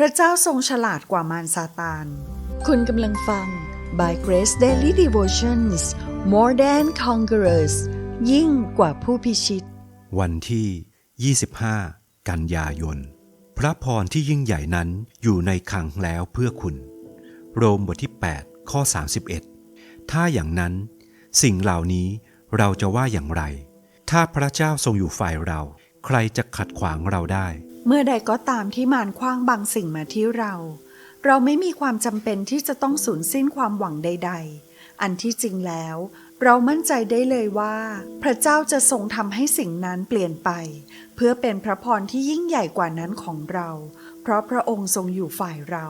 พระเจ้าทรงฉลาดกว่ามารซาตาน คุณกำลังฟัง By Grace Daily Devotions More Than Conquerors ยิ่งกว่าผู้พิชิต วันที่ 25 กันยายน พระพรที่ยิ่งใหญ่นั้นอยู่ในคลังแล้วเพื่อคุณ โรมบทที่ 8 ข้อ 31 ถ้าอย่างนั้น สิ่งเหล่านี้เราจะว่าอย่างไร ถ้าพระเจ้าทรงอยู่ฝ่ายเรา ใครจะขัดขวางเราได้ เมื่อใดก็ตามที่มารคว้างบางสิ่งมาที่เรา เราไม่มีความจำเป็นที่จะต้องสูญสิ้นความหวังใด ๆ อันที่จริงแล้ว เรามั่นใจได้เลยว่า พระเจ้าจะทรงทำให้สิ่งนั้นเปลี่ยนไป เพื่อเป็นพระพรที่ยิ่งใหญ่กว่านั้นของเรา เพราะพระองค์ทรงอยู่ฝ่ายเรา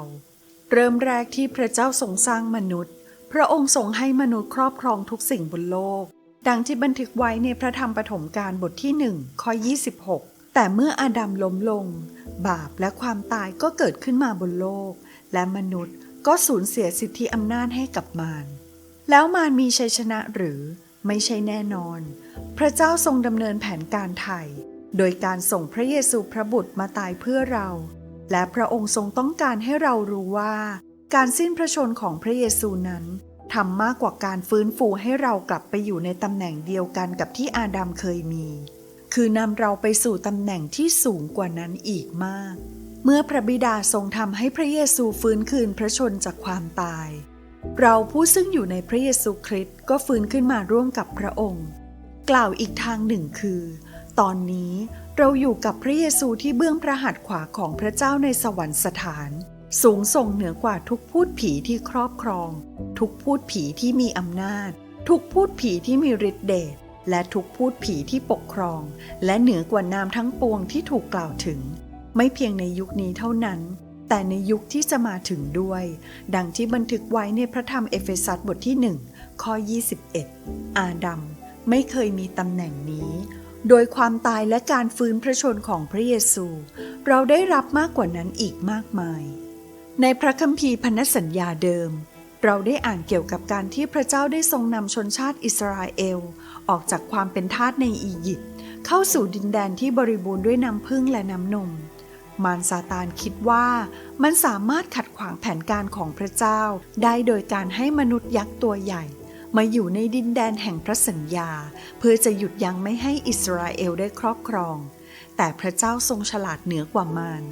เริ่มแรกที่พระเจ้าทรงสร้างมนุษย์ พระองค์ทรงให้มนุษย์ครอบครองทุกสิ่งบนโลก ดังที่บันทึกไว้ในพระธรรมปฐมกาลบทที่หนึ่งข้อ26 แต่เมื่ออาดัมล้มลง บาปและความตายก็เกิดขึ้นมาบนโลก และมนุษย์ก็สูญเสียสิทธิอำนาจให้กับมารแล้วมารมีชัยชนะหรือไม่ใช่แน่นอน พระเจ้าทรงดำเนินแผนการไถ่โดยการส่งพระเยซูพระบุตรมาตายเพื่อเรา และพระองค์ทรงต้องการให้เรารู้ว่า การสิ้นพระชนของพระเยซูนั้นทำมากกว่าการฟื้นฟูให้เรากลับไปอยู่ในตำแหน่งเดียวกันกับที่อาดัมเคยมี คือนำเราไปสู่ตำแหน่งที่สูงกว่านั้นอีกมาก เมื่อพระบิดาทรงทำให้พระเยซูฟื้นคืนพระชนจากความตาย เราผู้ซึ่งอยู่ในพระเยซูคริสต์ก็ฟื้นขึ้นมาร่วมกับพระองค์ กล่าวอีกทางหนึ่งคือ ตอนนี้เราอยู่กับพระเยซูที่เบื้องพระหัตถ์ขวาของพระเจ้าในสวรรคสถาน สูงส่งเหนือกว่าทุกพูดผีที่ครอบครอง ทุกพูดผีที่มีอำนาจ ทุกพูดผีที่มีฤทธิเดช และทุกพูดผีที่ปกครอง และเหนือกว่านามทั้งปวงที่ถูกกล่าวถึง ไม่เพียงในยุคนี้เท่านั้น แต่ในยุคที่จะมาถึงด้วย ดังที่บันทึกไว้ในพระธรรมเอเฟซัสบทที่ 1 ข้อ 21 อาดัมไม่เคยมีตำแหน่งนี้ โดยความตายและการฟื้นพระชนของพระเยซู เราได้รับมากกว่านั้นอีกมากมาย ในพระคัมภีร์พันธสัญญาเดิม เราได้อ่านเกี่ยวกับการที่พระเจ้าได้ทรงนำชนชาติอิสราเอล ออกจากความเป็นทาสในอียิปต์เข้าสู่ดินแดนที่บริบูรณ์ด้วยน้ำพึ่งและน้ำนม มารซาตานคิดว่ามันสามารถขัดขวางแผนการของพระเจ้า ได้โดยการให้มนุษย์ยักษ์ตัวใหญ่ มาอยู่ในดินแดนแห่งพระสัญญา เพื่อจะหยุดยั้งไม่ให้อิสราเอลได้ครอบครอง แต่พระเจ้าทรงฉลาดเหนือกว่ามาร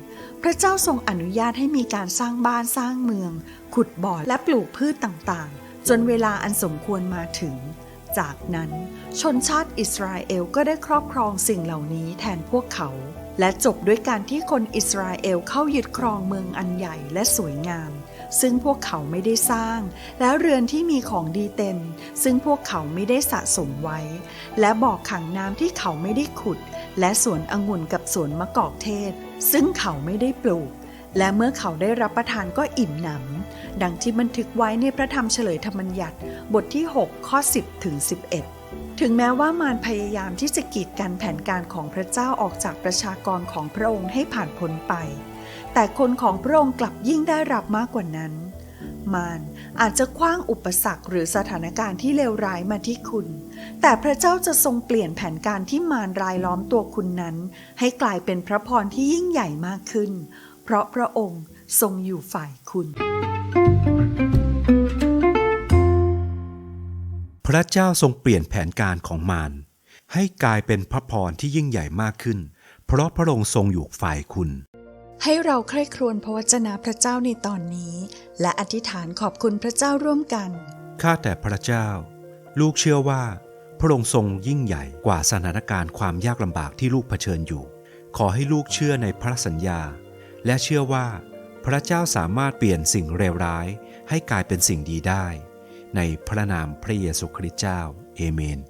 พระเจ้าทรงอนุญาตให้มีการสร้างบ้านสร้างเมือง ขุดบ่อและปลูกพืชต่างๆ จนเวลาอันสมควรมาถึง จากนั้นชนชาติอิสราเอลก็ได้ครอบครองสิ่งเหล่านี้แทนพวกเขา และจบด้วยการที่คนอิสราเอลเข้ายึดครองเมืองอันใหญ่และสวยงาม ซึ่งพวกเขาไม่ได้สร้าง และเรือนที่มีของดีเต็ม ซึ่งพวกเขาไม่ได้สะสมไว้ และบ่อขังน้ำที่เขาไม่ได้ขุด และสวนองุ่นกับสวนมะกอกเทศ ซึ่งเขาไม่ได้ปลูก และเมื่อเขาได้รับประทานก็อิ่มหนำ ดังที่บันทึกไว้ในพระธรรมเฉลยธรรมัญญัติบทที่ 6 ข้อ 10 ถึง 11 ถึงแม้ว่ามารพยายามที่จะกีดกันแผนการของพระเจ้าออกจากประชากรของพระองค์ให้ผ่านพ้นไป แต่คนของพระองค์กลับยิ่งได้รับมากกว่านั้น มารอาจจะคว้างอุปสรรคหรือสถานการณ์ที่เลวร้ายมาที่คุณ แต่พระเจ้าจะทรงเปลี่ยนแผนการที่มารรายล้อมตัวคุณนั้น ให้กลายเป็นพระพรที่ยิ่งใหญ่มากขึ้น เพราะพระองค์ทรงอยู่ฝ่ายคุณ พระเจ้าทรงเปลี่ยนแผนการของมารให้กลายเป็นพระพรที่ยิ่งใหญ่มากขึ้น เพราะพระองค์ทรงอยู่ฝ่ายคุณ ให้เราใคร่ครวญพระวจนะพระเจ้าในตอนนี้ และอธิษฐานขอบคุณพระเจ้าร่วมกัน ข้าแต่พระเจ้า ลูกเชื่อว่า พระองค์ทรงยิ่งใหญ่กว่าสถานการณ์ความยากลำบากที่ลูกเผชิญอยู่ ขอให้ลูกเชื่อในพระสัญญา และเชื่อว่า พระเจ้าสามารถเปลี่ยนสิ่งเลวร้าย ให้กลายเป็นสิ่งดีได้ ในพระนามพระเยซูคริสต์เจ้า เอเมน